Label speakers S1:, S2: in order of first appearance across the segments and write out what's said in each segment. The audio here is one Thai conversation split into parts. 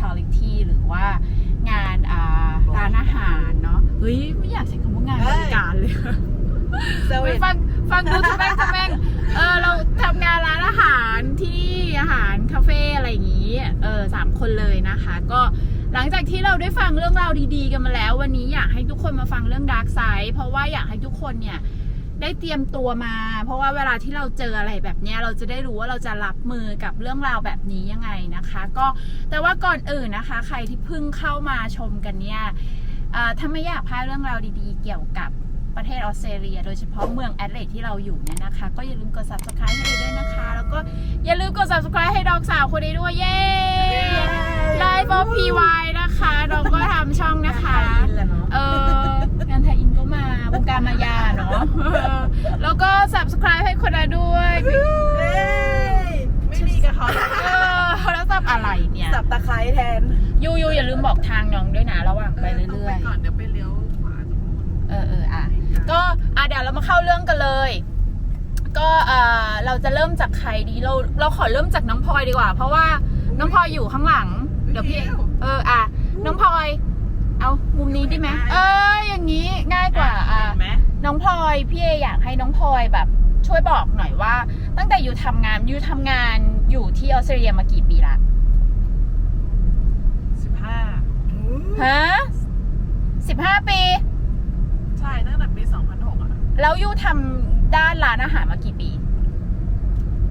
S1: hospitality หรือว่างานอ่าร้านอาหารเนาะเฮ้ยไม่อยากใช้คำว่างานบริการเลย
S2: เซเว่
S1: ไม่
S2: น
S1: ฟังฟังดูจะแม่งจะแม่งเออเราทำงานร้านอาหารที่นี่อาหารคาเฟ่อะไรอย่างนี้เออสามคนเลยนะคะ ก็หลังจากที่เราได้ฟังเรื่องราวดีๆ กันมาแล้ว วันนี้อยากให้ทุกคนมาฟังเรื่องดาร์กไซด์เพราะว่าอยากให้ทุกคนเนี่ย ได้เตรียมตัวมา เพราะว่าเวลาที่เราเจออะไรแบบเนี้ยเราจะได้รู้ว่าเราจะรับมือกับเรื่องราวแบบนี้ยังไงนะคะ ก็แต่ว่าก่อนอื่นนะคะ ใครที่เพิ่งเข้ามาชมกันเนี่ยเอ่อถ้าไม่อยากพลาดเรื่องราวดีๆ เกี่ยวกับประเทศออสเตรเลีย โดยเฉพาะเมืองแอดเลดที่เราอยู่เนี่ยนะคะ ก็อย่าลืมกด subscribe ให้ด้วยนะคะ แล้วก็อย่าลืมกด subscribe ให้ดอกสาวคนนี้ด้วยเย้ Live of PY นะคะเราก็ทำช่องนะคะ
S2: แหละเนาะ
S1: เอองานไทยอินก็มาวงการมายาเนาะเออแล้วก็ subscribe ให้คนละด้วย
S2: เฮ้ยไม่มีกับเขา
S1: เออแล้วสับอะไรเนี่ย
S2: สับตะไคร้แทน
S1: ยูยูอย่าลืมบอกทางน้องด้วยนะระหว่างไปเรื่อย
S3: ก่อนเดี๋ยวไปเลี้ยวขวาตรงนู้น
S1: ๆเออเอออะก็อะเดี๋ยวเรามาเข้าเรื่องกันเลย ก็เออเราจะเริ่มจากใครดีเราเราขอเริ่มจากน้องพลอยดีกว่า เพราะว่าน้องพลอยอยู่ข้างหลัง เดี๋ยวพี่ เอออะ น้องพลอย เอามุมนี้ดีไหมเอออย่างนี้ง่ายกว่าอะ
S3: เห็นไหม
S1: น้องพลอยพี่เออยากให้น้องพลอยแบบ ช่วยบอกหน่อยว่า ตั้งแต่อยู่ทำงานอยู่ทำงานอยู่ที่ออสเตรเลียมากี่ปีละ
S3: สิบห้า
S1: ฮะสิบห้าปี
S3: ใช่ตั้งแต่ปีสองพันหกอะ
S1: แล้วอยู่ทำด้านร้านอาหารมากี่ปี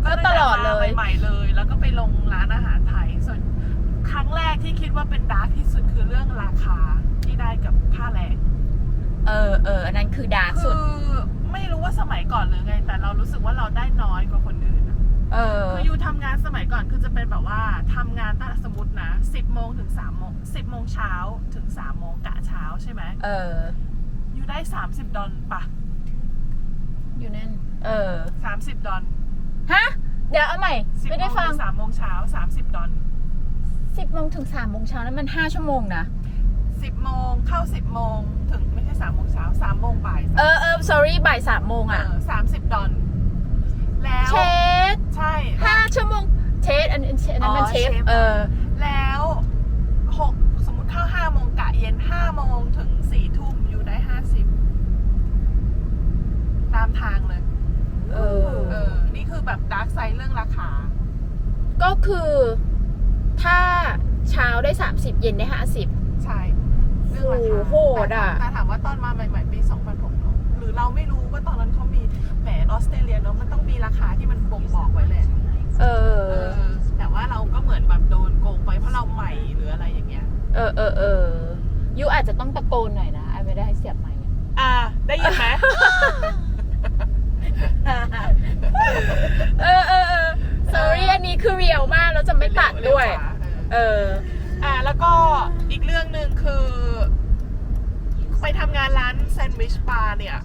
S1: ก็ตลอดเลย
S3: ใหม่ๆเลย แล้วก็ไปลงร้านอาหารไทยส่วน ครั้งแรกที่คิดว่าเป็นดาร์กที่สุดคือเรื่องราคาที่ได้กับค่าแรง
S1: เออเอออันนั้นคือดาร์กสุ
S3: คื
S1: ด
S3: อไม่รู้ว่าสมัยก่อนหรือไง แต่เรารู้สึกว่าเราได้น้อยกว่าคนอื่นอะ
S1: เออ
S3: คืออยู่ทำงานสมัยก่อนคือจะเป็นแบบว่าทำงานตั้งแต่สมมตินะสิบโมงถึงสามโมงสิบโมงเช้าถึงสามโมงกะเช้าใช่ไหม
S1: เออ
S3: อยู่ได้สามสิบดอลปะ
S1: อยู่นั่น เออ
S3: สามสิบดอล
S1: ฮะ เดี๋ยวเอาใหม่
S3: สิบ
S1: ไม่
S3: โม
S1: ได้
S3: ง
S1: ฟัง
S3: ถึงสามโมงเช้าสามสิบดอล
S1: สิบโมงถึงสามโมงเช้านั้นมันห้าชั่วโมงนะ
S3: สิบโมงเข้าสิบโมงถึงไม่ใช่สามโมงเช้าสามโมงบ่าย
S1: เออเออ sorry บ่ายสามโมง
S3: เอ
S1: อะ
S3: อสามสิบดอลแล้ว
S1: เชฟ
S3: ใช่
S1: ห้าชั่วโมงเชฟอันอันอันนั้นมัน
S2: อ๋อ
S1: เชฟ
S2: เชฟ
S1: เออ
S3: แล้วหกสมมติเข้าห้าโมงกะเย็นห้าโมงถึงสี่ทุ่มอยู่ได้ห้าสิบตามทางเลย
S1: เออ
S3: เออ นี่คือแบบดาร์กไซด์เรื่องราคา
S1: ก็คือ ถ้าเช้าได้ 30 เย็นได้ 50
S3: ใช่เรื่องราคา
S1: โหดอะ
S3: แต่ถามว่าตอนมาใหม่ๆปี2006เนอะหรือเราไม่รู้ว่าตอนนั้นเขามีแหมออสเตรเลียเนอะมันต้องมีราคาที่มันบ่งบอกไว้แหละ
S1: เอ
S3: เอ
S1: อ
S3: อ แต่ว่าเราก็เหมือนแบบโดนโกงไปเพราะเราใหม่หรืออะไรอย่างเงี้ย
S1: เออเออเออยูอาจจะต้องตะโกนหน่อยนะไอไม่ได้ให้เสียบไมค์อะ
S3: อ่า ได้ยินไหม
S1: เออเออเออ sorry อั นนี้คือเรียวมากแล้วจะไม่ตัดด้วย เออ
S3: อ่าแล้วก็อีกเรื่องหนึ่งคือ ไปทำงานร้านแซนด์วิชบาร์เนี่ย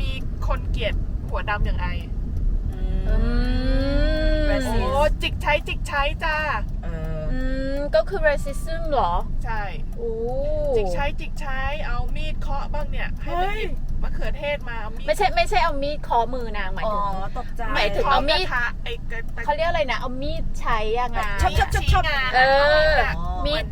S3: มีคนเกลียดหัวดำอย่างไอ
S1: อืม
S2: Racist
S3: โอ้จิกใช้จิกใช้จ้า
S2: เออ
S1: อืมก็คือ racism เหรอ
S3: ใช่
S1: โอ้
S3: จิกใช้จิกใช้เอามีดเคาะบ้างเนี่ย ให้ไปหยิบ มะเขือเทศมาเอามีด
S1: ไม่ใช่ไม่ใช่เอามีดเคอมือนางหมาย
S2: อ๋อ
S1: ถึง
S2: ตกใจ
S1: หมายถึง
S3: เคาะ
S1: เอามีด
S3: กระทะไอ้กระทะ
S1: เขาเรียกอะไรนะเอามีดใช้ยังไง
S3: ชี้ชี้งาน
S1: เออา
S3: มีดอะ
S1: มีด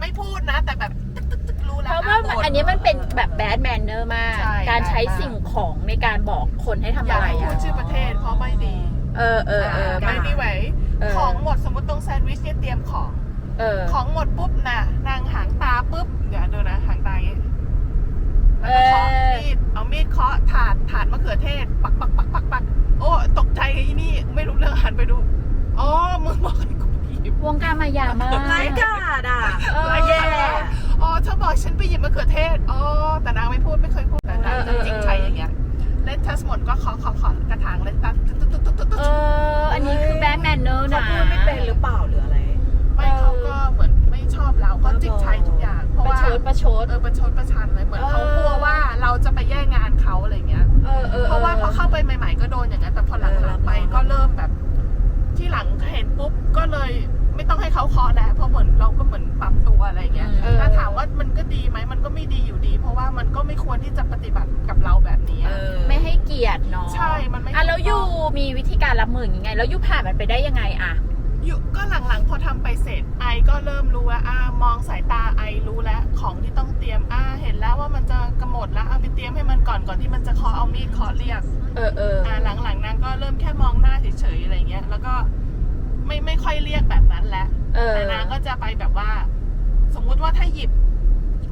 S3: ไม่พูดนะ แต่แบบตึกตึกตึกรู้และ
S1: เพราะว่า
S3: อ้งบ
S1: อันนี้มันเป็นแบบแบดแมนเนอร์มาก
S3: ใช่
S1: การใช้
S3: แบดมาก
S1: สิ่งของในการบอกคนให้ทำ
S3: อย่า
S1: อะไร
S3: ให้พู
S1: อะ
S3: ดชื่อประเทศเพราะไม่ดี
S1: เออเออเออ
S3: ไม่นี่ไหว
S1: เออ
S3: ของหมดสมมติตรงแซนด์วิชเนี่ยเตรียมของ
S1: เออ
S3: ของหมดปุ๊บนะนางหางตาปุ๊บ เดี๋ยวดูนะหางตาอย่างงี้ แล้วก็เคาะ
S1: เออ
S3: มีดเอามีดเคาะถาดถาดมะเขือเทศ ปักปักปักปักปักโอ้ตกใจไอ้นี่ไม่รู้เรื่องหันไปดูอ๋อมึงบอกให้กูหยิบ
S1: วงการมายามาก
S2: ไร้กาดอะ
S1: เออ
S3: แย่ อ๋อเธอบอกฉันไปหยิบมะเขือเทศอ๋อแต่นางไม่พูดไม่เคยพูดแต่นาง
S1: เออเอ
S3: จะ
S1: อ
S3: จริงใช้อย่างเงี้ยเลนทัสหมดก็เคาะเคาะเคาะกระถางเลนตัสตุ๊ดตุ๊ดตุ๊ดตุ๊ดตุ๊ด
S1: เอออันนี้คือแบดแมนเนอร์
S2: เขา
S1: นะ
S2: พูดไม่เป็นหรือเปล่าหรืออะไร
S3: ไม่เขาก็เหมือนไม่ชอบเราเขาจริงใช้
S1: ชดประชด
S3: เออประชดประชันเลยเหมือน
S1: เออ
S3: เขากลัวว่าเราจะไปแย่งงานเขาอะไรเงี้ย
S1: เออเออ
S3: เพราะว่าพอเข้าไปใหม่ ๆ ก็โดนอย่างนั้นแต่พอหลังๆไปก็เริ่มแบบ ที่หลังเห็นปุ๊บก็เลยไม่ต้องให้เขาเคาะแล้วเพราะเหมือนเราก็เหมือนปรับตัวอะไรเงี้ย
S1: เออ
S3: ถ้าถามว่ามันก็ดีไหมมันก็ไม่ดีอยู่ดี เพราะว่ามันก็ไม่ควรที่จะปฏิบัติกับเราแบบนี้
S2: เอ
S3: อะ
S2: อ
S1: ไม่ให้เกียรติเนาะ
S3: ใช่มันไม่
S1: อะแล้ว
S3: ถูก
S1: ยู
S3: ต้อง
S1: มีวิธีการรับมือยังไง แล้วยูผ่านมันไปได้ยังไงอะ
S3: อยู่ก็หลังๆ พอทำไปเสร็จไอก็เริ่มรู้ว่าอ่ามองสายตาไอรู้แล้วของที่ต้องเตรียมอ่าเห็นแล้วว่ามันจะกระหมดแล้วเอาไปเตรียมให้มันก่อนก่อนที่มันจะเคาะเอามีดเคาะเรียก
S1: เออเออ
S3: อ่าหลังๆนางก็เริ่มแค่มองหน้าเฉยๆอะไรเงี้ย แล้วก็ไม่ไม่ค่อยเรียกแบบนั้นแล้ว
S1: เออ
S3: แต่นางก็จะไปแบบว่า สมมุติว่าถ้าหยิบ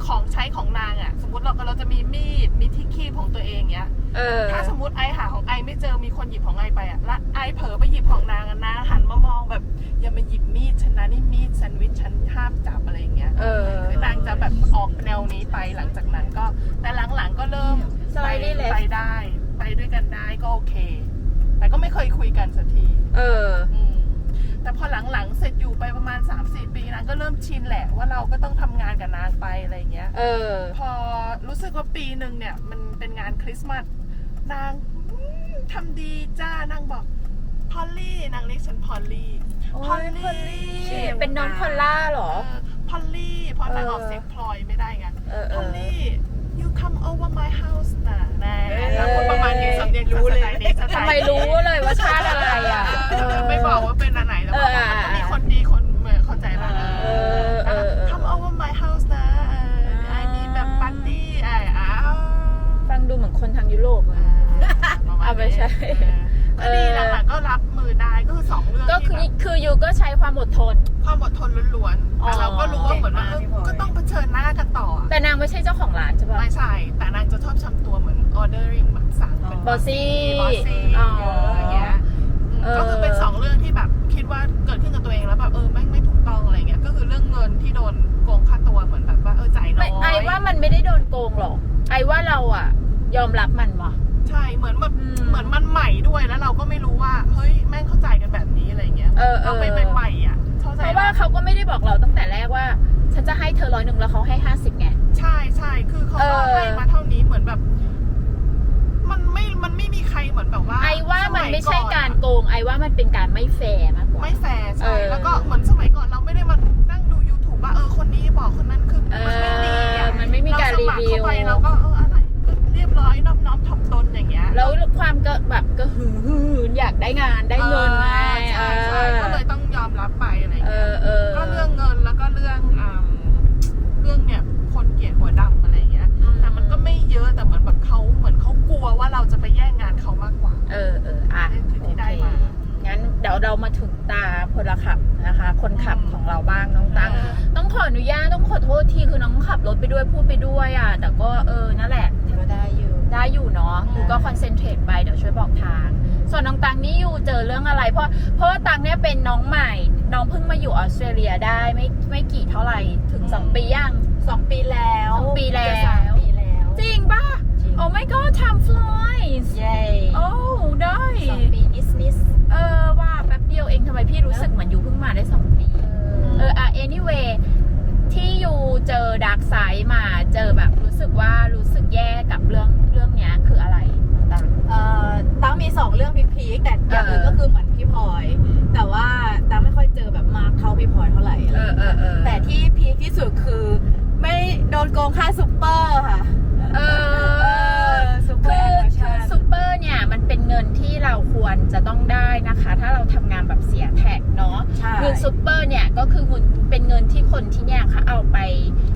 S3: ของใช้ของนางอะสมมติเราก็เราจะมีมีดมีที่คีบของตัวเองเงี้ย
S1: เออ
S3: ถ้าสมมติไอหาของไอไม่เจอมีคนหยิบของไอไปอะแล้วไอเผลอไปหยิบของนางอะนางหันมามองแบบ อย่ามาหยิบมีดฉันนะนี่มีดแซนด์วิชฉันห้ามจับอะไรอย่างเงี้ย
S1: เออ
S3: คือนางจะแบบออกแนวนี้ไปหลังจากนั้นก็ แต่หลังๆก็เริ่ม
S1: สไลด์
S3: ไป
S1: left
S3: ไปได้ ไปด้วยกันได้ก็โอเค แต่ก็ไม่เคยคุยกันสักที
S1: เออ
S3: อืม แต่พอหลังๆเสร็จอยู่ไปประมาณ 3-4 ปีนางก็เริ่มชินแหละว่าเราก็ต้องทำงานกับนางไปอะไรอย่างเงี้ย
S1: เออ
S3: พอรู้สึกว่าปีหนึ่งเนี่ย มันเป็นงานคริสต์มาสนางอืมทำดีจ้านางบอกพอลลี่นางเรียกฉันพอลลี่
S1: โอ้ย
S3: พอลลี่
S1: เป็นน้องพอลล่าเหรอ
S3: พอลลี่เพราะนาง
S1: เออ
S3: ออกเสียงพลอยไม่ได้ไง
S1: เออเอ
S3: พอล
S1: อ
S3: ลี่ you come over my house นะแน่
S2: เออ
S3: นางพูดประมาณนี้สำเนียง
S2: รู้เลย
S3: สไตนี้สต
S1: ทำ
S3: ล์
S1: ไม
S3: นี้
S1: รู้เลยว่าชาติอะไรอะ
S3: เออไม่บอกว่าเป็นอันไหนแล้ว
S1: เอ
S3: บอก
S1: อ
S3: ว่า
S1: อ่า
S3: มันก็มีคนดีคนเหมือนเข้าใจป่ะ
S1: เออเออเออ
S3: ทำ over my house นะเออไอ้มีแบบปาร์ตี้ไอ้อ้าว
S1: ฟังดูเหมือนคนทางยุโรปอะ
S3: ประมาณ
S1: เอาไม่ใช่
S3: เออ ก็ดีหลังๆก็รับมือได้ก็คือสองเรื่อง
S1: ก็คือ
S3: ที่แบบ
S1: คือยูก็ใช้ความอดทน
S3: ความอดทนล้วนๆ
S1: อ๋อ
S3: แต่เราก็รู้ว่าเหมือนว่าเออ
S2: เก่งมากพี่พลอย
S3: ก็ต้องเผชิญหน้ากันต่ออะ
S1: แต่นางไม่ใช่เจ้าของร้านใช่ปะ
S3: ไม่ใช่ แต่นางจะชอบทำตัวเหมือน ordering แบบสั่งเป็น
S1: บอสซี่
S3: บอสซี่
S1: อ๋อ
S3: อย่างเงี้ยอืม
S1: เออ
S3: ก็คือเป็นสองเรื่องที่แบบคิดว่าเกิดขึ้นกับตัวเองแล้วแบบเออไม่งไม่ถูกต้องอะไรเงี้ยก็คือเรื่องเงินที่โดนโกงค่าตัวเหมือนแบบว่าเออจ่ายน้
S1: ไม่
S3: อย
S1: ไอว่ามันไม่ได้โดนโกงหรอก ไอว่าเราอะยอมรับมันว่ะ
S3: ใช่เหมือนแบบ
S1: อืม
S3: เหมือนมันใหม่ด้วยแล้วเราก็ไม่รู้ว่า เฮ้ยแม่งเข้าใจกันแบบนี้อะไรเงี้ย
S1: เออเออ
S3: เราไปเป็นใหม่อะเข้าใจ
S1: เพราะว่าเขาก็ไม่ได้บอกเราตั้งแต่แรกว่า ฉันจะให้เธอร้อยหนึ่งแล้วเขาให้ห้าสิบไง
S3: ใช่ใช่คือเขา
S1: เอ
S3: ก็
S1: อ
S3: ให้มาเท่านี้เหมือนแบบ มันไม่มันไม่มีใครเหมือนแบบว่า
S1: ไอว่ามันไม่ใช่
S3: สยอนอะ
S1: การโกงไอว่ามันเป็นการไม่แฟร์มากกว่า
S3: ไม่แฟร์
S1: เอ
S3: ใช่
S1: อ
S3: แล้วก็เหมือนสมัยก่อนเราไม่ได้มานั่งดู YouTube ว่าเออคนนี้บอกคนนั้นคือ
S1: เอ
S3: มันไม่ดี
S1: อ
S3: อะ
S1: มันไม่มีการรีวิว
S3: เาสมัคเข้าไปเราก็เอออะไรก็ เรียบร้อยน้อมน้อมถ่อมตนอย่างเงี้ย
S1: แล้วความก็แบบก็หือหืออยากได้งานได้เงินไง
S3: ใช่ใช่ก็เลยต้องยอมรับไปอะไร
S1: เอ
S3: เงี้ย
S1: อเออ
S3: ก็เรื่องเงินแล้วก็เรื่องอ่าเรื่องเนี่ยคนเกลียดหัวดำอะไรเงี้ยแต่มันก็ไม่เยอะแต่เหมือนแบบเขาเหมือนเขากลัวว่าเราจะไปแย่งงานเขามากกว่า
S1: เออเอออะ
S3: นี่คือ
S1: โอ
S3: ที่
S1: เค
S3: ได้มา
S1: งั้นเดี๋ยวเรามาถึงตาพลขับนะคะ คนขับของเราบ้างน้องตังต้องขออนุญาตต้องขอโทษทีคือน้องขับรถไปด้วยพูดไปด้วยอะแต่ก็เออนั่นแหละ
S2: ก็ ได้อยู่
S1: ได้อยู่เนาะอยู่ก็คอนเซนเทรตไปเดี๋ยวช่วยบอกทาง ส่วนน้องตังนี่อยู่เจอเรื่องอะไร เพราะเพราะว่าตังเนี่ยเป็นน้องใหม่ น้องเพิ่งมาอยู่ออสเตรเลียได้ไม่ไม่กี่เท่าไหร่ถึงสองปียัง
S2: สองปีแล้ว
S1: สองปีแล้ว
S2: จะสามปีแล้ว
S1: จริงป่ะ
S2: จริง
S1: โอ้ my god time flies
S2: เย้
S1: โอ้ได้
S2: สองปีนิสนิส
S1: เออว่าแป๊บเดียวเองทำไมพี่รู้สึกเหมือนอยู่เพิ่งมาได้สองปี เอออะ anyway ที่อยู่เจอดาร์กไซด์มา
S2: ที่พีคที่สุดคือ ไม่โดนโกงค่าซุปเปอร์ค่ะ
S1: เออ
S2: ซุปเปอ
S1: คื
S2: ร์
S1: อ
S2: แอ
S1: คือซูเปอร์เนี่ยมันเป็นเงินที่เราควรจะต้องได้นะคะ ถ้าเราทำงานแบบเสียแท็กเนาะ
S2: ใช่
S1: เงินซูเปอร์เนี่ยก็คือเงินเป็นเงินที่คนที่เนี่ยค่ะเอาไป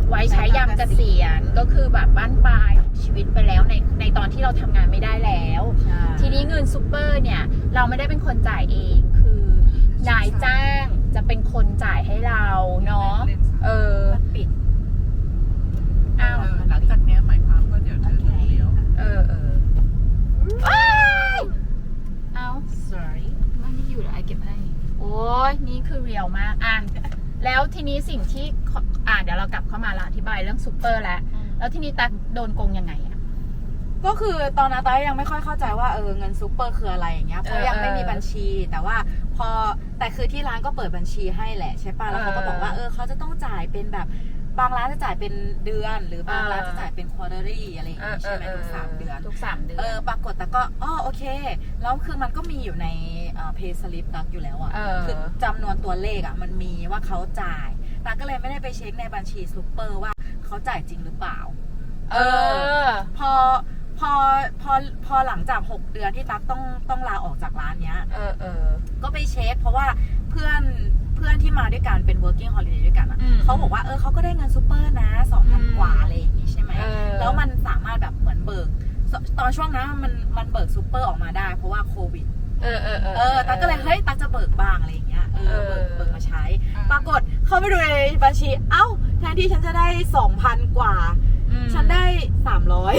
S1: ไว้ว้ใช้ยามเกษียณก็คือแบบบ้านปลายของชีวิตไปแล้วในในตอนที่เราทำงานไม่ได้แล้ว
S2: ใช่
S1: ทีนี้เงินซูเปอร์เนี่ย เราไม่ได้เป็นคนจ่ายเองคือนายจ้างจะเป็นคนจ่ายให้เราเนาะ เออ
S2: มันปิด
S1: อ้าว
S3: หลังจากเนี้ยหมายความว่าเดี๋ยวเธอต้องเลี้ยว
S1: เออเออว้ายเอา
S2: sorry
S1: ไม่ได้อยู่เดี๋ยวไอเก็บให้ โอ้ยนี่คือเรียวมากอะแล้วทีนี้สิ่งที่ขออะเดี๋ยวเรากลับเข้ามาละอธิบายเรื่องซูเปอร์แล้ว แล้วทีนี้ตักโดนโกงยังไงอะ
S2: ก็คือตอนนั้นตายังไม่ค่อยเข้าใจว่าเออเงินซูเปอร์คืออะไรอย่างเงี้ยเพราะยังไม่มีบัญชีแต่ว่าพอ แต่คือที่ร้านก็เปิดบัญชีให้แหละใช่ป่ะแล้วเขาก็บอกว่าเออเขาจะต้องจ่ายเป็นแบบบางร้านจะจ่ายเป็นเดือน หรือบางร้านจะจ่ายเป็น quarterly อะไรอย่างเงี้ยใช่ไหมทุกสามเดือน
S1: ทุกสามเดือน
S2: เออปรากฏแต่ก็อ๋อโอเค แล้วคือมันก็มีอยู่ในเพย์สลิปตักอยู่แล้วอะ
S1: เออ
S2: คือจำนวนตัวเลขอะมันมีว่าเขาจ่ายตักก็เลยไม่ได้ไปเช็คในบัญชีซูเปอร์ว่าเขาจ่ายจริงหรือเปล่า
S1: เออ
S2: พอ พอพอพอหลังจาก 6 เดือนที่ตั๊กต้องต้องลาออกจากร้านเนี้ย
S1: เออเออ
S2: ก็ไปเช็คเพราะว่าเพื่อนเพื่อนที่มาด้วยกันเป็น working holiday ด้วยกันอะ
S1: อืม
S2: เขาบอกว่าเออเขาก็ได้เงินซูเปอร์นะสองพัน
S1: อืม
S2: กว่าอะไรอย่างงี้ใช่ไหม
S1: เออ
S2: แล้วมันสามารถแบบเหมือนเบิกตตอนช่วงนั้นมันมันเบิกซูเปอร์ออกมาได้ เพราะว่าโควิด
S1: เออเออ
S2: เออตั๊กก็เลยเฮ้ยตั๊กจะเบิกบ้างอะไรอย่างเงี้ยเออเบิก
S1: เออ
S2: เบิกมาใช้ ปรากฏเข้าไปดูในบัญชี เอ้า แทนที่ฉันจะได้สองพันกว่า
S1: อืม
S2: ฉันได้สามร้อย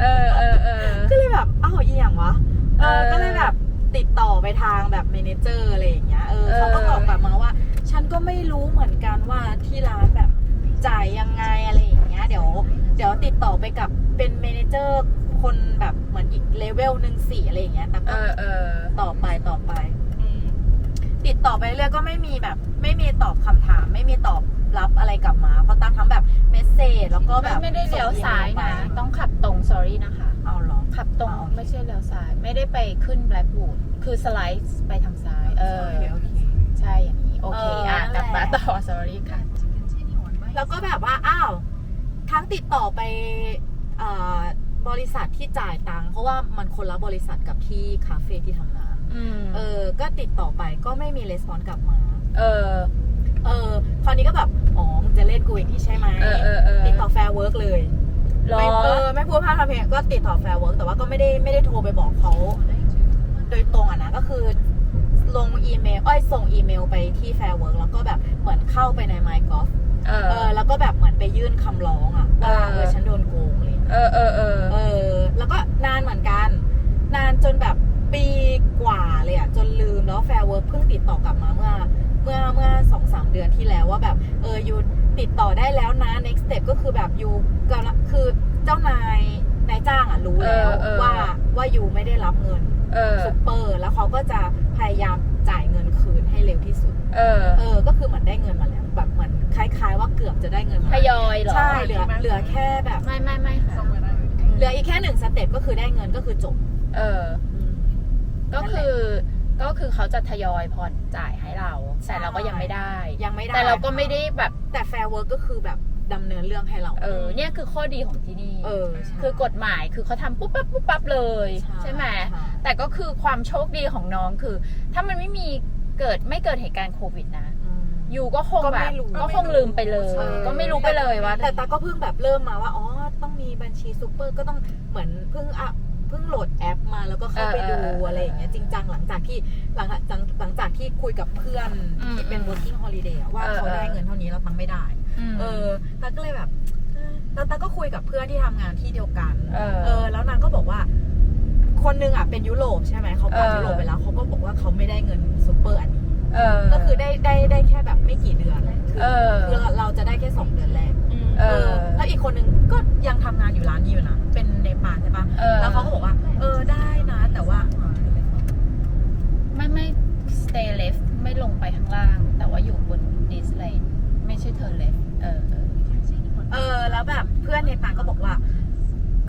S1: เออเออเออ
S2: ก็เลยแบบอ้าวอีหยังวะเออ
S1: เออ
S2: ก็เลยแบบติดต่อไปทางแบบเมเนเจอร์อะไรอย่างเงี้ยเออ
S1: เออ
S2: เขาก็ตอบกลับมาว่า ฉันก็ไม่รู้เหมือนกันว่าที่ร้านแบบจ่ายยังไงอะไรอย่างเงี้ยเดี๋ยว เดี๋ยวติดต่อไปกับเป็นเมเนเจอร์คนแบบเหมือนอีกเลเวลหนึ่งสี่อะไรอย่างเงี้ยแต่
S1: เอ
S2: ก็
S1: อเออ
S2: ต่อไปต่อไป ติดต่อไปเรื่อยก็ไม่มีแบบ ไม่มีตอบคำถาม ไม่มีตอบรับอะไรกลับมา เพราะตั้งทั้งแบบเมสเซจแล้วก็แบบ
S1: ไม่ได้เลี้ยวซ้ายนะ
S2: ส่งอีเมลไป
S1: ต้องขับตรง sorry นะคะ
S2: เอาเหรอ
S1: ขับตรง
S2: อ๋อโอเค
S1: ไม่ใช่เลี้ยวซ้าย ไม่ได้ไปขึ้น Blackwood คือสไลด์ไปทางซ้าย เออ
S2: โอเคโอเค
S1: ใช่อย่างนี้ โอเค
S2: เอออ่
S1: อะ
S2: นั่น
S1: กลับ
S2: แหละ
S1: มาต่อ sorry ค่ะ
S2: แล้วก็แบบว่า อ้าว ทั้งติดต่อไปเอ่อบริษัทที่จ่ายตังค์เพราะว่ามันคนละบริษัทกับที่คาเฟ่ที่ทำงาน
S1: อืม
S2: เออ ก็ติดต่อไปก็ไม่มีレスปอนกลับมา
S1: เออ
S2: เออ คราวนี้ก็แบบอ๋อมึงจะเล่นกูอย่างนี้ใช่ไหม
S1: เออเออเออ
S2: ติดต่อแฟร์เวิร์กเลย
S1: รอ
S2: ไม่เออไม่พูดพลาดทำเพลงก็ติดต่อแฟร์เวิร์กแต่ว่าก็ไม่ได้ไม่ได้โทรไปบอกเขาโดยตรงอะนะก็คือลงอีเมลอ้อยส่งอีเมลไปที่แฟร์เวิร์กแล้วก็แบบเหมือนเข้าไปใน MyGolf
S1: เออ
S2: เออแล้วก็แบบเหมือนไปยื่นคำร้องอะว่า
S1: เออ
S2: เออฉันโดนโกงอะไรอย่างเลย
S1: เออเออเออ
S2: เออ แล้วก็นานเหมือนกัน นานจนแบบ ปีกว่าเลยอะจนลืมแล้วแฟร์เวิร์กเพิ่งติดต่อกลับมาเมื่อเมื่อเมื่อสองสามเดือนที่แล้วว่าแบบเออยูติดต่อได้แล้วนะ next step ก็คือแบบยูกำลังคือเจ้านายนายจ้างอะรู้แล้ว
S1: เออเออ
S2: ว่าว่ายูไม่ได้รับเงิน
S1: เออ
S2: ซุปเปอร์ แล้วเขาก็จะพยายามจ่ายเงินคืนให้เร็วที่สุด
S1: เออ
S2: เออ ก็คือเหมือนได้เงินมาแล้วแบบเหมือนคล้าย ๆ ว่าเกือบจะได้เงินมา
S1: ทยอยเหรอ
S2: ใช่เหลือเหลือแค่แบบ
S1: ไม่ไม่ไม่ค่ะ
S3: ส่งไปได้
S2: เหลืออีกแค่หนึ่งสเต็ปก็คือได้เงินก็คือจบ
S1: เออ ก็คือก็คือเขาจะทยอยผ่อนจ่ายให้เรา แต่เราก็ยังไม่ได้
S2: ยังไม่ได้
S1: แต่เราก็ไม่ได้แบบ
S2: แต่แฟร์เวิร์กก็คือแบบดำเนินเรื่องให้เรา
S1: เออ เนี่ยคือข้อดีของที่นี่
S2: เออใช่
S1: คือกฎหมายคือเขาทำปุ๊บปั๊บปุ๊บปั๊บเลย ใช่ไหม
S2: ใช่
S1: แต่ก็คือความโชคดีของน้องคือ ถ้ามันไม่มีเกิดไม่เกิดเหตุการณ์โควิดนะ
S2: อืม
S1: ยูก็คง
S2: ก็
S1: แบ
S2: ไม่
S1: บ
S2: รู้
S1: ก็คงลืมไปเลย
S2: ใช่
S1: ก็ไม่รู้ไปเลยว่า
S2: แต่ตาก็เพิ่งแบบเริ่มมาว่า อ๋อ ต้องมีบัญชีซูเปอร์ก็ต้องเหมือนเพิ่งอะ เพิ่งโหลดแอปมาแล้วก็เข้าไปดู
S1: เออเออเออ
S2: อะไรอย่างเงี้ยจริงจังหลังจากที่หลังหลังหลังจากที่คุยกับเพื่อน
S1: อืม
S2: ที่เป็น working holiday อะว่า
S1: เออ
S2: เขา
S1: เออ
S2: ได้เงินเท่านี้เราทำไม่ได้
S1: ม
S2: เออตาก็เลยแบบเออแล้วตาก็คุยกับเพื่อนที่ทำงานที่เดียวกัน
S1: เออ
S2: เออ แล้วนางก็บอกว่า คนหนึงอะเป็นยุโรปใช่ไหมเขากลับ
S1: เออ
S2: ยุโรปไปแล้วเขาก็บอกว่าเขาไม่ได้เงินซูเปอร์อันนี้
S1: เออ
S2: ก็คือได้ได้ได้แค่แบบไม่กี่เดือนคือ
S1: เออ
S2: คือเราเราจะได้แค่สองเดือนแรก
S1: เอ
S2: เอ
S1: อ
S2: อแล้วอีกคนนึงก็ยังทำงานอยู่ร้านนี้อยู่นะเป็น เนปาลใช่ปะ
S1: เออ
S2: แล้วเขาก็บอกว่า เออได้นะ แต่ว่า
S1: ไม่ไม่ stay left ไม่ลงไปข้างล่าง แต่ว่าอยู่บน this lane ไม่ใช่ turn left เออเออ
S2: เออ แล้วแบบเพื่อนเนปาลก็บอกว่า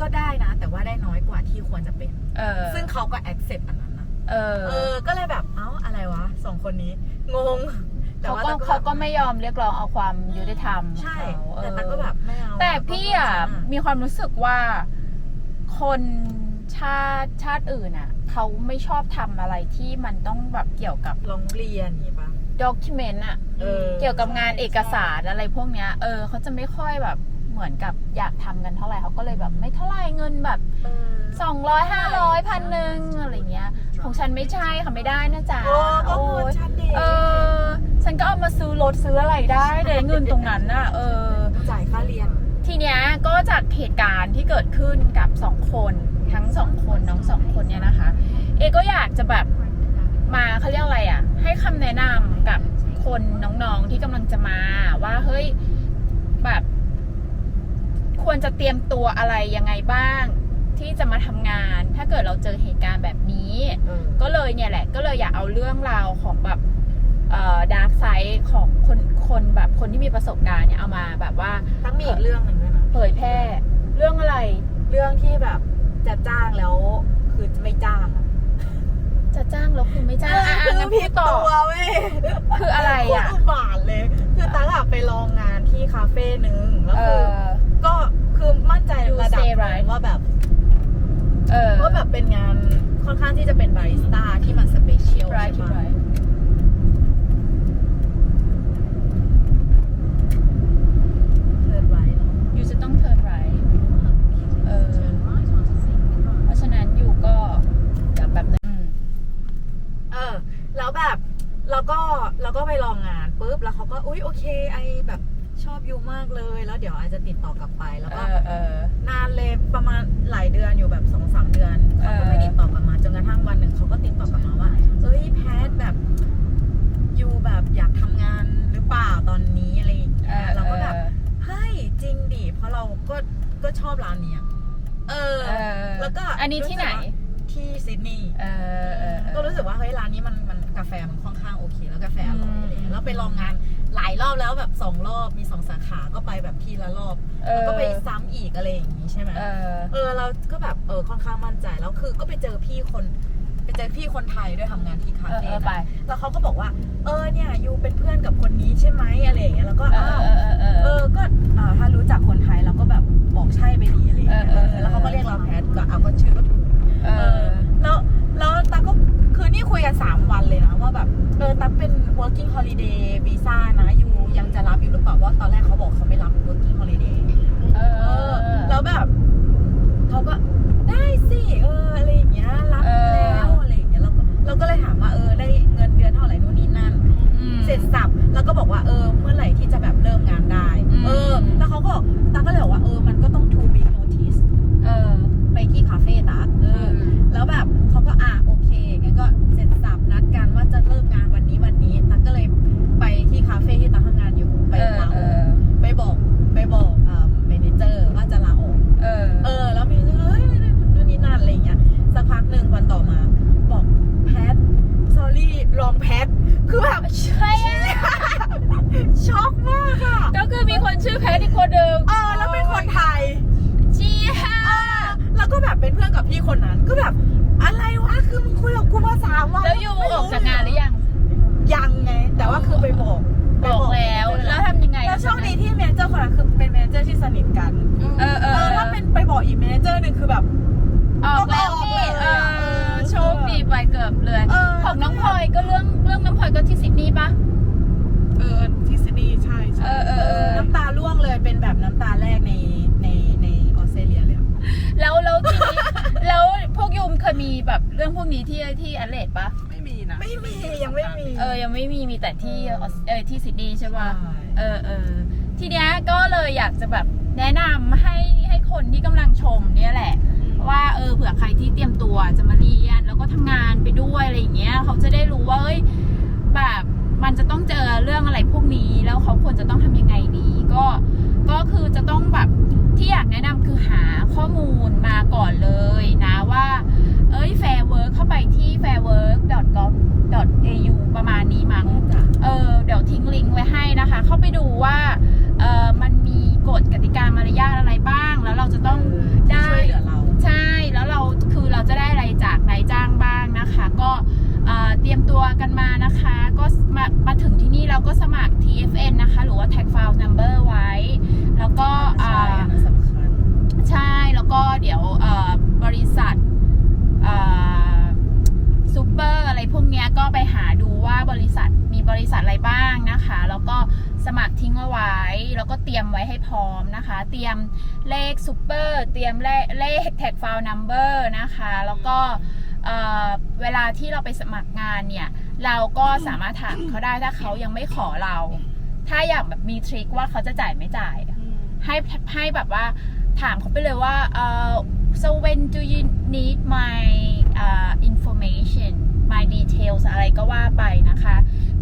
S2: ก็ได้นะ แต่ว่าได้น้อยกว่าที่ควรจะเป็น
S1: เออ
S2: ซึ่งเขาก็ accept อันนั้นนะ
S1: เออ
S2: เออ ก็เลยแบบเอ้าอะไรวะสองคนนี้ งง แต่
S1: เขา
S2: ว่า
S1: ก็
S2: ตา
S1: เขาก็ไม่ยอมเรียกร้องเอาความยุติธรรมของ
S2: ใช่
S1: เขา
S2: แต่
S1: เออ
S2: ตาก็แบบไม่เอา
S1: แต่พี่อะ
S2: ก็
S1: มีความรู้สึกว่า คนชาติชาติอื่นอะ เขาไม่ชอบทำอะไรที่มันต้องแบบเกี่ยวกับ
S2: ลองเรียนอย่างงี้ปะ
S1: ด็อกิเมนต์อะ
S2: เออ
S1: เกี่ยวกับงานเอกสารอะไรพวกเนี้ย เออเขาจะไม่ค่อยแบบเหมือนกับอยากทำกันเท่าไหร่เขาก็เลยแบบไม่เท่าไหร่เงินแบบ
S2: เออ
S1: สองร้อยห้าร้อยพันหนึ่งอะไรเงี้ย ของฉันไม่ใช่ค่ะไม่ได้นะจ๊ะ
S2: โอ้ก็
S1: โอ้
S2: เงิน
S1: ย
S2: ฉันดี
S1: เออ ฉันก็เอามาซื้อรถซื้ออะไรได้เลยเงินตรงนั้นน่ะ เออ
S2: จ่ายค่าเรียน
S1: ทีเนี้ยก็จากเหตุการณ์ที่เกิดขึ้นกับสองคนทั้งสองคนน้องสองคนเนี่ยนะคะ เอก็อยากจะแบบมาเขาเรียกอะไรอะ ให้คำแนะนำกับคนน้องๆที่กำลังจะมาว่าเฮ้ยแบบ ควรจะเตรียมตัวอะไรยังไงบ้าง ที่จะมาทำงาน ถ้าเกิดเราเจอเหตุการณ์แบบนี้
S2: เออ
S1: ก็เลยเนี่ยแหละ ก็เลยอยากเอาเรื่องราวของแบบเอ่อดาร์กไซด์ของคนคนแบบคนที่มีประสบการณ์เนี่ยเอามาแบบว่า
S2: ตั้งมีอีกเรื่องหนึ่งด้วยนะ
S1: เผยแพร่ เรื่องอะไร
S2: เรื่องที่แบบจะจ้างแล้วคือไม่จ้างอะ
S1: จะจ้างแล้วคือไม่จ้างอะ
S2: คื
S1: อะ
S2: อ
S1: งั้น
S2: ผิ
S1: พู
S2: ด
S1: ดต่อ
S2: ตัวเว้ย
S1: คืออะไรอะ
S2: โคตอุบาทเลย คือตั๊กอะไปลองงานที่คาเฟ่หนึ่งแล้ว
S1: เอ
S2: คือ
S1: อ
S2: ก็คือมั่นใจ
S1: You
S2: ระดับ
S1: say
S2: หนึ่ง
S1: right
S2: ว่าแบบ
S1: เออ
S2: ว่าแบบเป็นงานค่อนข้างที่จะเป็นบาริสต้าที่มันสเปเชียล
S1: right
S2: ใช่ปะ
S1: right
S2: เทิร์นไรเนาะ
S1: อยู่จะต้อง turn right เออเพราะฉะนั้นอยู่ก็เดี๋ยวแบบนึง
S2: เออ แล้วแบบเราก็เราก็ไปลองงานปุ๊บแล้วเขาก็อุ๊ยโอเค ไอแบบชอบยูมากเลย แล้วเดี๋ยวไอจะติดต่อกลับไปแล้ว
S1: เอ
S2: ก็
S1: อเออ
S2: นานเลยประมาณหลายเดือนอยู่แบบสองสามเดือนเขาก็ไม่
S1: เออ
S2: ติดต่อกลับมาจนกระทั่งวันหนึ่งเขาก็ติดต่อกลับมาว่าเอ้ยแพทแบบยูแบบอยากทำงานหรือเปล่าตอนนี้อะไรอย่าง
S1: เอ
S2: เงี้ย
S1: อ
S2: เราก็แบบ
S1: เออ
S2: เฮ้ยจริงดิเพราะเราก็ก็ชอบร้านเนี้ยเออ
S1: เออ
S2: แล้วก็
S1: อันนี้ที่ไหน
S2: ที่ซิดนีย์
S1: เออเออเออ
S2: ก็รู้สึกว่าเฮ้ยร้านนี้มันมันกาแฟมันค่อนข้างโอเค แล้วกาแฟอร่อย
S1: อืม
S2: อะไรเงี้ยแล้วไปลองงานหลายรอบแล้วแบบสองรอบมีสองสาขาก็ไปแบบทีละรอบ
S1: เอ
S2: แล้ว
S1: อ
S2: ก็ไปซ้ำอีกอะไรอย่างงี้ใช่ไหม
S1: เออ
S2: เออเราก็แบบเออค่อนข้างมั่นใจแล้วคือก็ไปเจอพี่คน ไปเจอพี่คนไทยด้วยทำงานที่คา
S1: เออ
S2: เฟ่
S1: เออไป
S2: นะแล้วเขาก็บอกว่า เออเนี่ยยูเป็นเพื่อนกับคนนี้ใช่ไหมอะไรอย่างเงี้ยแล้วก็
S1: เอ
S2: อ้า
S1: อ
S2: ว
S1: เออเออเอ
S2: เอ
S1: อ
S2: อ ก็อ่าถ้ารู้จักคนไทยเราก็แบบบอกใช่ไปดีอะไรอย่างเงี้ย
S1: เออเออ
S2: เออ แล้วเขาก็เรียกเราแพทก็เอาก็ชื่อก็ถูก
S1: เอ
S2: เอ
S1: อ
S2: อ แล้ว แล้วตาก็ คือนี่คุยกัน3วันเลยนะ ว่าแบบ เออตาเป็น working holiday visa นะยูยังจะรับอยู่หรือเปล่า ว่าตอนแรกเขาบอกเขาไม่รับ working holiday
S1: เอ
S2: เออแล้วแบบ เขาก็ได้สิ เออ อะไรอย่างเงี้ย รับ
S1: เออ
S2: แล้ เราก็เราก็เลยถามว่าเออได้เงินเดือนเท่าไหร่นู่นนี่นั่น
S1: อืม
S2: เสร็จสับแล้วก็บอกว่าเออเมื่อไหร่ที่จะแบบเริ่มงานได้
S1: อืม
S2: เออ แล้วเขาก็บอกตาก็เลยบอกว่าเออมันก็ต้อง ของน้องพลอยก็เรื่องเรื่อง
S1: น้
S2: อง
S1: พลอยก็ที่ซิดนีย์ปะ
S3: เออที่ซิดนีย์ใช่
S1: เอ
S3: ใช่
S1: อเออเออ
S2: น้ำตาร่วงเลยเป็นแบบน้ำตาแรกในในในออสเตรเลียเลยอะ
S1: แล้วแล้วทีนี้ แล้วพวกยูมเคยมีแบบเรื่องพวกนี้ที่ที่แอดเลดปะ
S3: ไม่มีนะ
S2: ไม่มียังไม่มี
S1: เออยังไม่มีมีแต่ที่ออสเออที่ซิดนีย์ใช่ปะ
S2: ใช่
S1: เออเออทีเนี้ยก็เลยอยากจะแบบแนะนำให้ให้คนที่กำลังชมเนี่ยแหละ ว่าเออเผื่อใครที่เตรียมตัวจะมาเรียนแล้วก็ทำงานไปด้วยอะไรอย่างเงี้ยเขาจะได้รู้ว่าเอ้ยแบบมันจะต้องเจอเรื่องอะไรพวกนี้ แล้วเขาควรจะต้องทำยังไงดีก็ก็คือจะต้องแบบที่อยากแนะนำคือหาข้อมูลมาก่อนเลยนะว่า เอ้ย Fair Work เข้าไปที่ fairwork.gov.au ประมาณนี้มั้ง
S2: จ้ะ
S1: เออเดี๋ยวทิ้งลิงก์ไว้ให้นะคะ เข้าไปดูว่าเออมันมีกฎกติกามารยาทอะไรบ้าง แล้วเราจะต้อง ได้
S2: ช่วยเหลือเรา
S1: ใช่แล้วเราคือเราจะได้อะไรจากนายจ้างบ้างนะคะ ก็เอ่อเตรียมตัวกันมานะคะ ก็มามาถึงที่นี่เราก็สมัคร TFN นะคะ หรือว่า ริษัทอะไรบ้างนะคะ แล้วก็สมัครทิ้งเอาไว้ แล้วก็เตรียมไว้ให้พร้อมนะคะ เตรียมเลขซูเปอร์เตรียมเลขเลข แท็กไฟล์นัมเบอร์นะคะแล้วก็เอ่อเวลาที่เราไปสมัครงานเนี่ย เราก็สามารถถามเขาได้ถ้าเขายังไม่ขอเรา ถ้าอยากแบบมีทริคว่าเขาจะจ่ายไม่จ่าย ให้ให้แบบว่าถามเขาไปเลยว่าเอ่อ so when do you need my uh, information my details อะไรก็ว่าไปนะคะ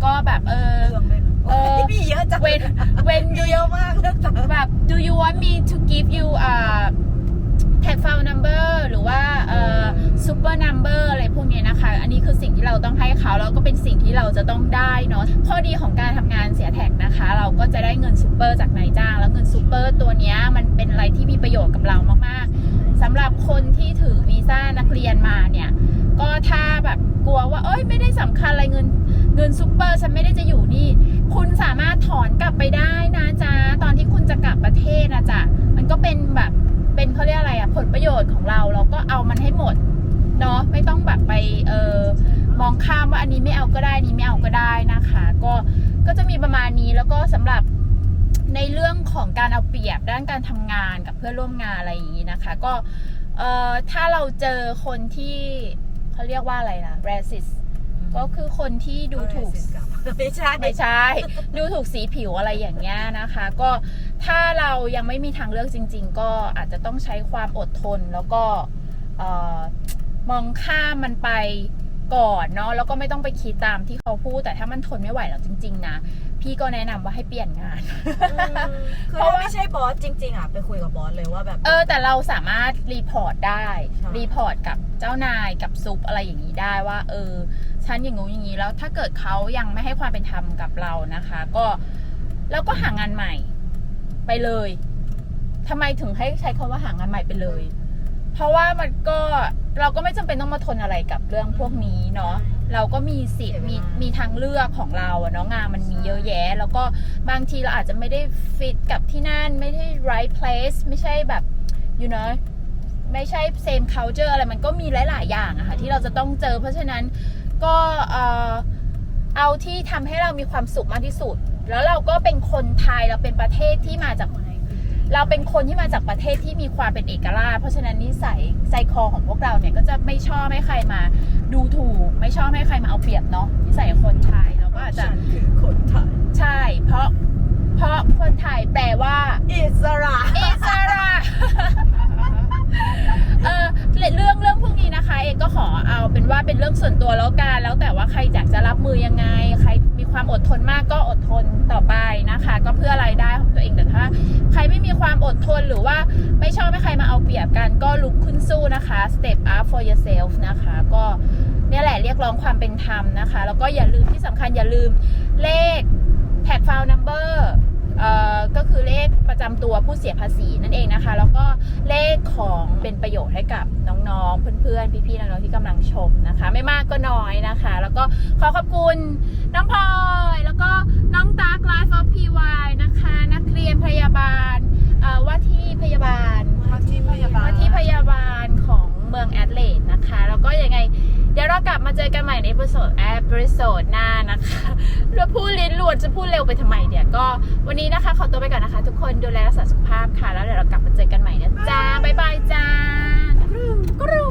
S1: ก็แบบเออ
S2: เรื่องเลย
S1: เออ
S2: มีเยอะจัง
S1: when when
S2: มีเยอะมากเรื่องต่าง
S1: แบบ do you want me to give you a tag file number หรือว่าเอ่อ super number อะไรพวกนี้นะคะ อันนี้คือสิ่งที่เราต้องให้เขาแล้วก็เป็นสิ่งที่เราจะต้องได้เนาะข้อดีของการทำงานเสียแท็กนะคะ เราก็จะได้เงินซูเปอร์จากนายจ้าง แล้วเงินซูเปอร์ตัวนี้มันเป็นอะไรที่มีประโยชน์กับเรามากๆสำหรับคนที่ถือวีซ่านักเรียนมาเนี่ยก็ถ้าแบบกลัวว่าเอ้ยไม่ได้สำคัญอะไรเงินเงินซูเปอร์ฉันไม่ได้จะอยู่นี่ คุณสามารถถอนกลับไปได้นะจ๊ะตอนที่คุณจะกลับประเทศนะจ๊ะมันก็เป็นแบบ เป็นเขาเรียกอะไรอะผลประโยชน์ของเราเราก็เอามันให้หมดเนาะไม่ต้องแบบไปเออมองข้ามว่าอันนี้ไม่เอาก็ได้อันนี้ไม่เอาก็ได้นะคะ ก็ก็จะมีประมาณนี้แล้วก็สำหรับในเรื่องของการเอาเปรียบด้านการทำงานกับเพื่อนร่วมงานอะไรอย่างนี้นะคะ ก็เอ่อถ้าเราเจอคนที่เขาเรียกว่าอะไรนะ racist ก็คือคนที่ดูถูก
S2: ไม่ใช่
S1: ไม่ใช่ ดูถูกสีผิวอะไรอย่างเงี้ยนะคะ ก็ ถ้าเรายังไม่มีทางเลือกจริง ๆ ก็อาจจะต้องใช้ความอดทนแล้วก็เอ่อมองข้ามมันไปก่อนเนาะแล้วก็ไม่ต้องไปคิดตามที่เขาพูดแต่ถ้ามันทนไม่ไหวแล้วจริง ๆ นะ พี่ก็แนะนำว่าให้เปลี่ยนงาน
S2: คือถ้าไม่ใช่บอสจริง ๆอะไปคุยกับบอสเลยว่าแบบ
S1: เออ แต่เราสามารถรีพอร์ตได้
S2: ใช่
S1: รีพอร์ตกับเจ้านายกับซุปอะไรอย่างนี้ได้ว่า เออฉันอย่างงู้นอย่างนี้แล้วถ้าเกิดเขายังไม่ให้ความเป็นธรรมกับเรานะคะ ก็แล้วก็หางานใหม่ ไปเลยทำไมถึงให้ใช้คำว่าหางานใหม่ไปเลย เพราะว่ามันก็เราก็ไม่จำเป็นต้องมาทนอะไรกับเรื่องพวกนี้เนาะเราก็มีสิทธิ์มีมีทางเลือกของเราอะเนาะงานมันมีเยอะแยะ แล้วก็บางทีเราอาจจะไม่ได้ฟิตกับที่นั่นไม่ได้ right place ไม่ใช่แบบ you know ไม่ใช่ same culture อะไรมันก็มีหลาย ๆ อย่างอะค่ะที่เราจะต้องเจอ เพราะฉะนั้นก็เอ่อเอาที่ทำให้เรามีความสุขมากที่สุด แล้วเราก็เป็นคนไทยเราเป็นประเทศที่มาจากเราเป็นคนที่มาจากประเทศที่มีความเป็นเอกราช เพราะฉะนั้นนิสัยใจคอของพวกเราเนี่ยก็จะไม่ชอบให้ใครมาดูถูก ไม่ชอบให้ใครมาเอาเปรียบเนาะนิสัยคนไทยเราก็อาจจะ
S2: ฉันคือคนไทย
S1: ใช่ เพราะเพราะคนไทยแปลว่า
S2: อิสระ
S1: อิสระเออเรื่องเรื่องพวกนี้นะคะ เอกก็ขอเอาเป็นว่าเป็นเรื่องส่วนตัวแล้วกันแล้วแต่ว่าใครอยากจะรับมือยังไงใครมี ความอดทนมากก็อดทนต่อไปนะคะ ก็เพื่อรายได้ของตัวเองแต่ถ้า ใครไม่มีความอดทนหรือว่าไม่ชอบให้ใครมาเอาเปรียบกันก็ลุกขึ้นสู้นะคะ step up for yourself นะคะ ก็เนี่ยแหละเรียกร้องความเป็นธรรมนะคะ แล้วก็อย่าลืมที่สำคัญอย่าลืมเลข tag file number เอ่อ ก็คือเลขประจำตัวผู้เสียภาษีนั่นเองนะคะ แล้วก็เลขของเป็นประโยชน์ให้กับน้องๆ เพื่อนๆ พี่ๆ น้องๆ ที่กำลังชมนะคะ ไม่มากก็น้อยนะคะ แล้วก็ขอขอบคุณน้องพลอยแล้วก็น้องตากไลฟ์ออฟพีวนะคะ นักเรียนพยาบาลเอ่อว่าที่พยาบาล
S2: ว่าที่พยาบาล
S1: ว่าที่พยาบาลของเมืองแอดเลดนะคะ แล้วก็ยังไง เดี๋ยวเรากลับมาเจอกันใหม่ในเอพิโซดเอพิโซดหน้านะคะแล้วพูดลิ้นหลวนจะพูดเร็วไปทำไมเดี๋ยวก็วันนี้นะคะขอตัวไปก่อนนะคะ ทุกคนดูแลรักษาสุขภาพค่ะ แล้วเดี๋ยวเรากลับมาเจอกันใหม่นะจ้าบ๊ายบายจ้า
S2: กรู
S1: กรู